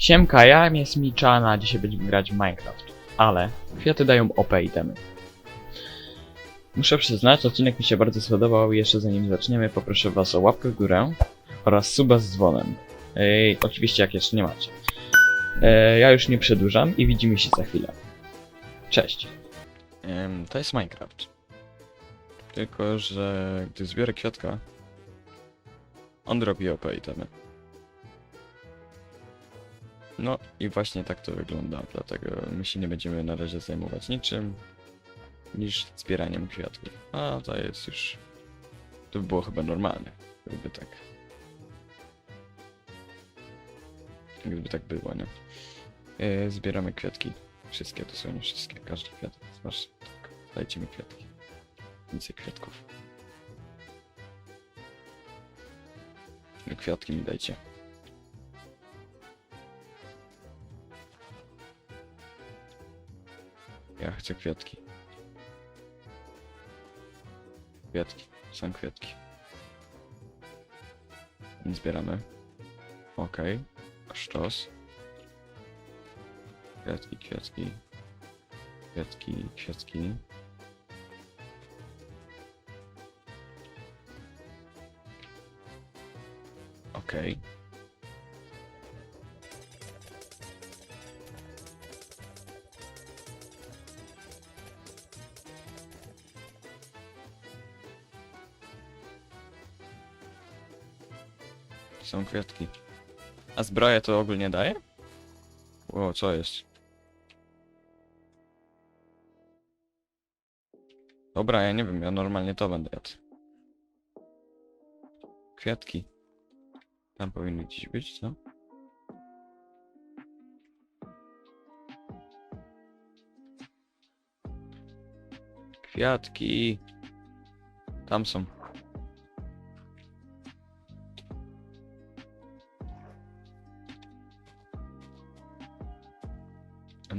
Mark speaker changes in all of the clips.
Speaker 1: Siemka, ja jest Miczana, dzisiaj będziemy grać w Minecraft, ale kwiaty dają OP itemy. Muszę przyznać, odcinek mi się bardzo spodobał jeszcze zanim zaczniemy poproszę was o łapkę w górę oraz suba z dzwonem. Ej, oczywiście jak jeszcze nie macie. E, ja już nie przedłużam i widzimy się za chwilę. Cześć. to jest Minecraft. Tylko, że gdy zbiorę kwiatka, on robi OP itemy. No i właśnie tak to wygląda, dlatego my się nie będziemy na razie zajmować niczym niż zbieraniem kwiatków. A to jest już... To by było chyba normalne, gdyby tak... Gdyby tak było, nie? Yy, zbieramy kwiatki. Wszystkie, dosłownie wszystkie, każdy kwiat. Zobacz, tak, dajcie mi kwiatki. Więcej kwiatków. I Kwiatki mi dajcie. Chcę kwiatki. Kwiatki. Są kwiatki. Zbieramy. Okej. Sztos. Kwiatki, kwiatki. Kwiatki, kwiatki. Okej. Są kwiatki. A zbroję to ogólnie daje? O, co jest? Dobra, ja nie wiem, ja normalnie to będę jadł. Kwiatki. Tam powinny gdzieś być, co? Kwiatki. Tam są.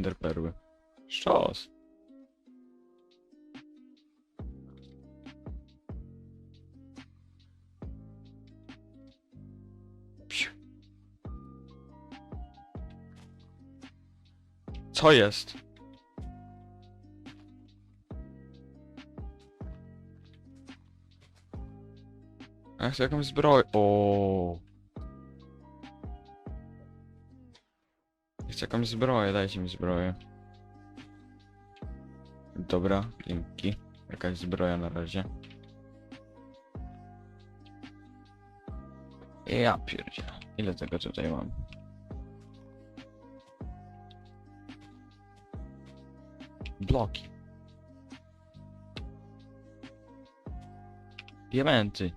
Speaker 1: Enderperły. Psiu. Co jest? Ja chcę jakąś zbroję. Jakąś zbroję, dajcie mi zbroję. Dobra, dzięki. Jakaś zbroja na razie. Ja pierdzie. Ile tego tutaj mam? Bloki. Diamenty.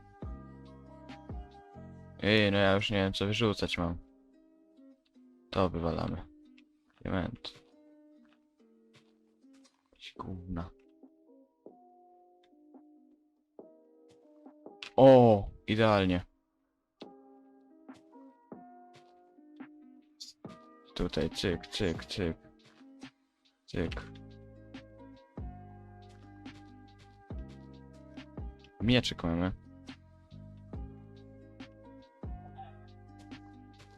Speaker 1: Ej, no ja już nie wiem co wyrzucać mam. To wywalamy. Diament. Jakieś Gówna. O, idealnie. Tutaj cyk, cyk, cyk. Cyk. Mieczyk mamy.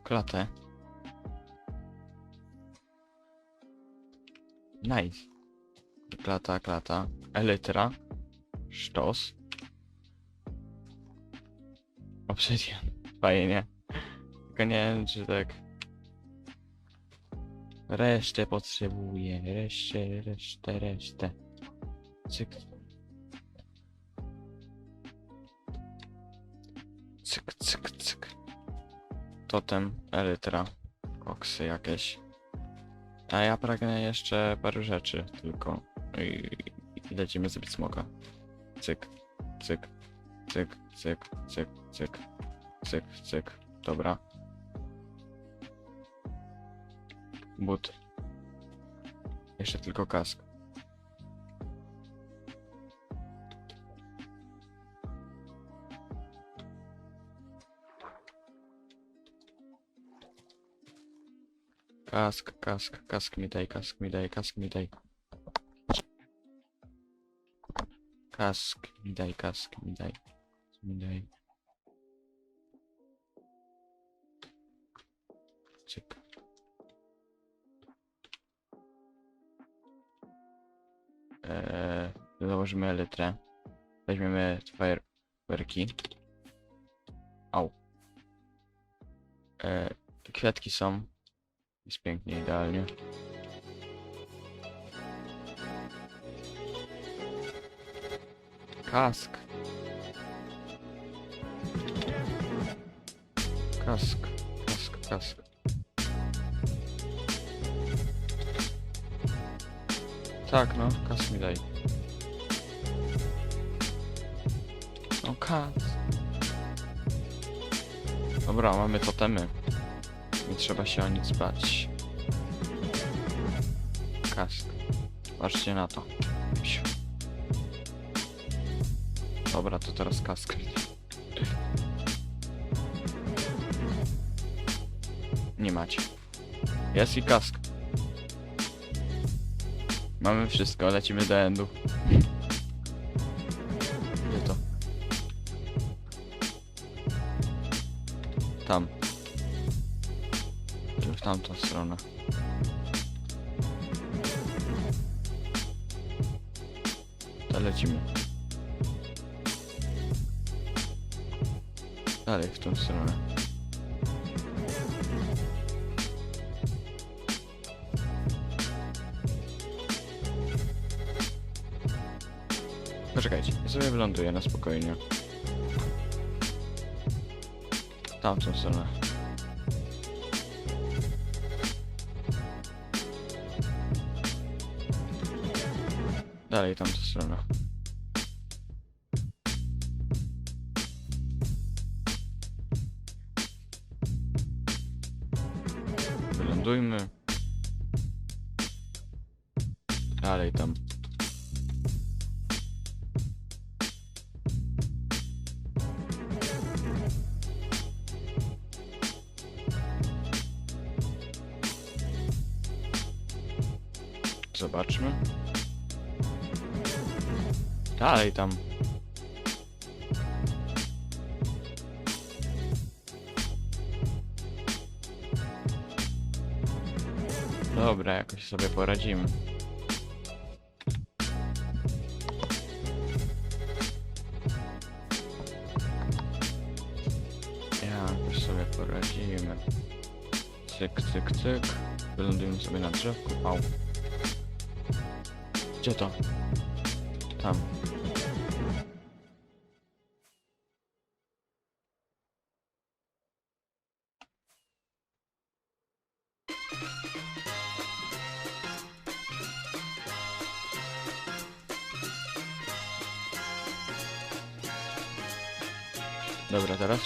Speaker 1: Klatę. Nice. Klata, klata. Elytra. Sztos. Obsydian. Fajnie. Tylko nie wiem, czy tak... Resztę potrzebuję. Resztę, resztę, resztę. Cyk. Cyk, cyk, cyk. Totem, elytra. Koksy jakieś. A ja pragnę jeszcze paru rzeczy tylko. I, i lecimy zrobić. Cyk, cyk, cyk, cyk, cyk, cyk, cyk, cyk. Dobra. But. Jeszcze tylko kask. Kask, kask, kask mi daj, kask mi daj, kask mi daj. Kask mi daj, kask mi daj. Kask mi daj. Cyk. Eee, założymy elytrę. Weźmiemy fajerwerki. Au. Eee, kwiatki są. Jest pięknie, idealnie. Kask. Kask, kask, kask. Tak, no, kask mi daj. No, kask. Dobra, mamy totemy. Nie trzeba się o nic bać. Kask. Patrzcie na to. Dobra, to teraz kask. Nie macie. Jest i kask. Mamy wszystko, lecimy do endu. Gdzie to? Tam. Tamtą stronę. To lecimy. Dalej w tą stronę. Poczekajcie, ja sobie wyląduję na spokojnie. Tamtą stronę. Dalej tamtą stronę. Wylądujmy. Dalej tam. Zobaczmy. Dalej tam. Dobra, jakoś sobie poradzimy. Jakoś sobie poradzimy. Cyk, cyk, cyk. Wylądujemy sobie na drzewku. Au. Gdzie to? Tam.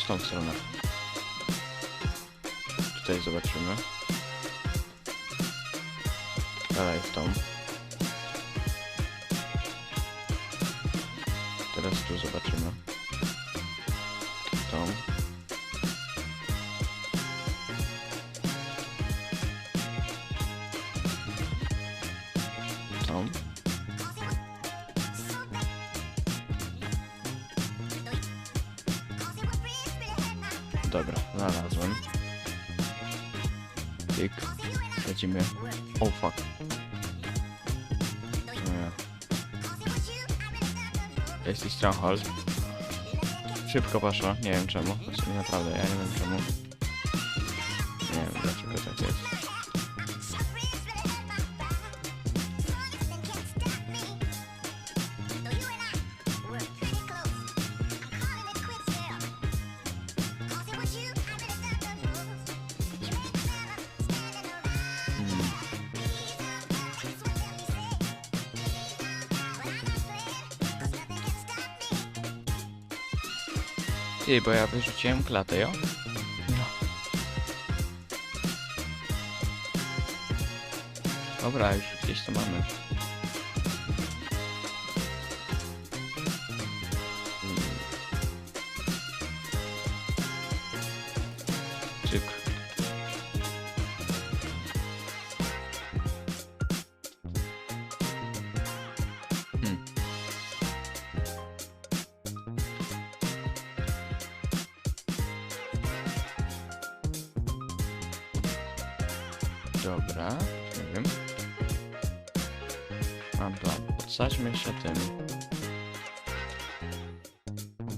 Speaker 1: W tą stronę. Tutaj zobaczymy. Dalej w tą. Teraz tu zobaczymy. Tą. Lecimy. Oh fuck. Nie. Jest i Stronghold. Szybko poszło, nie wiem czemu. Znaczy, naprawdę, ja nie wiem czemu. Ty, bo ja wyrzuciłem klatę, jo? No. Dobra, już gdzieś to mamy.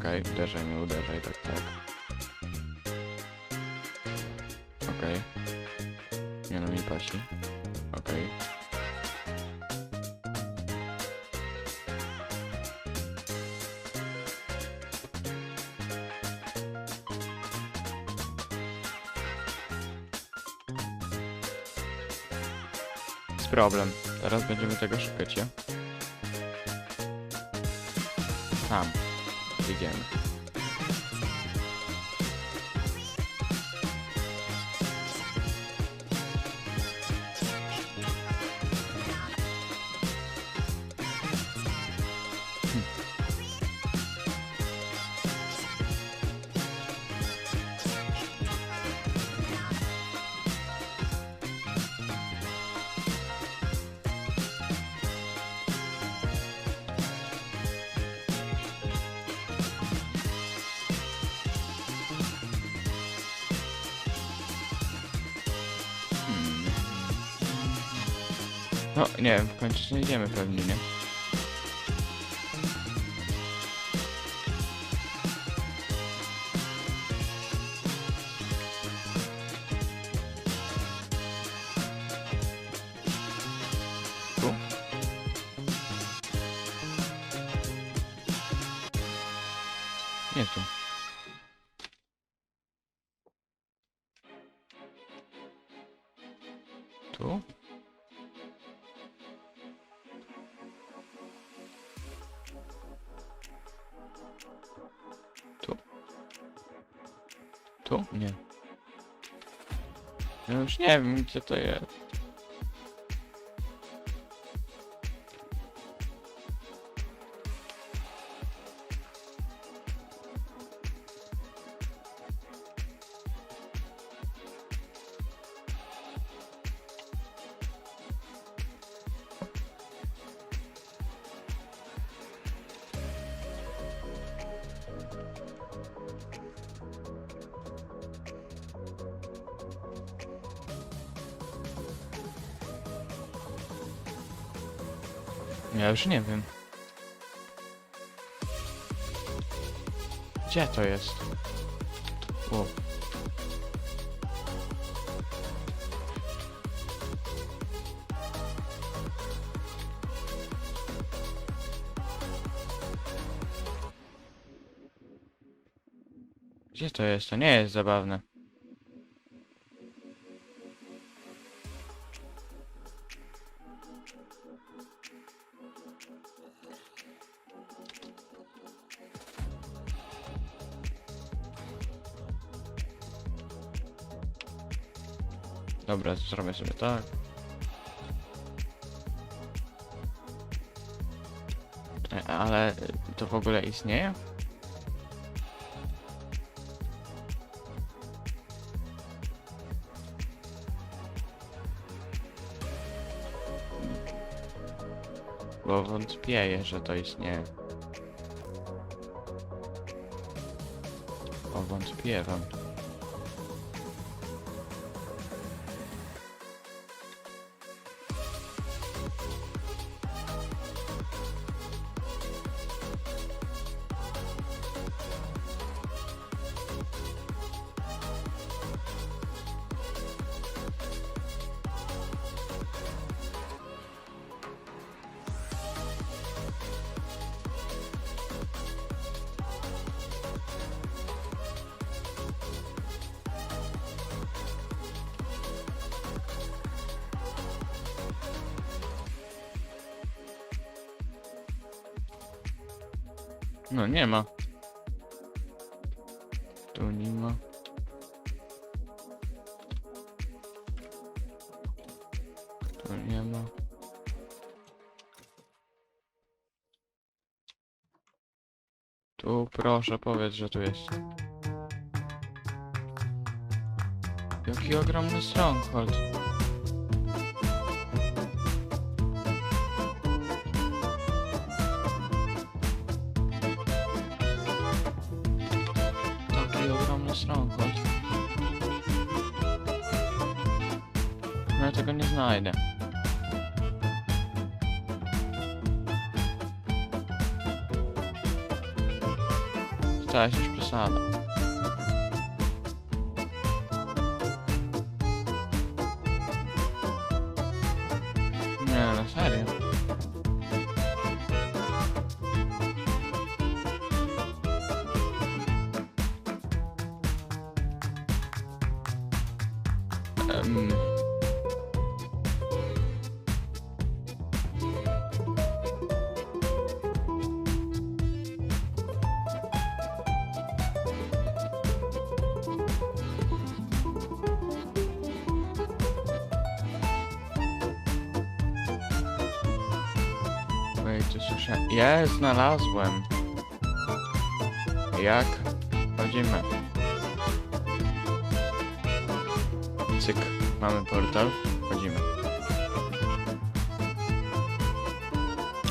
Speaker 1: Okej, uderzaj mnie, uderzaj, tak, tak. Okej. Nie no, mi pasi. Okej. Jest problem. Teraz będziemy tego szukać, ja? Tam. Idziemy. No, nie wiem, w końcu nie idziemy pewnie, nie? Tu? Nie. Tu? Tu? Nie. Ja już nie wiem, gdzie to jest. Ja już nie wiem. Gdzie to jest? O. Gdzie to jest? To nie jest zabawne. Dobra, zrobię sobie tak. E, Ale to w ogóle istnieje? Bo wątpieję, że to istnieje. O, wątpiewam. No nie ma. Tu nie ma. Tu nie ma. Tu proszę powiedz, że tu jest. Jaki ogromny stronghold. strong horse. No tego nie znajdę. Cześć, już przesada. Tu słyszę. Znalazłem. Jak? Chodzimy. Cyk. Mamy portal. Wchodzimy.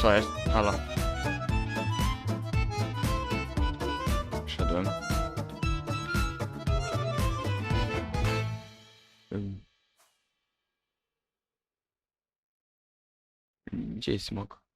Speaker 1: Co jest? Halo. Wszedłem. Gdzie jest smok?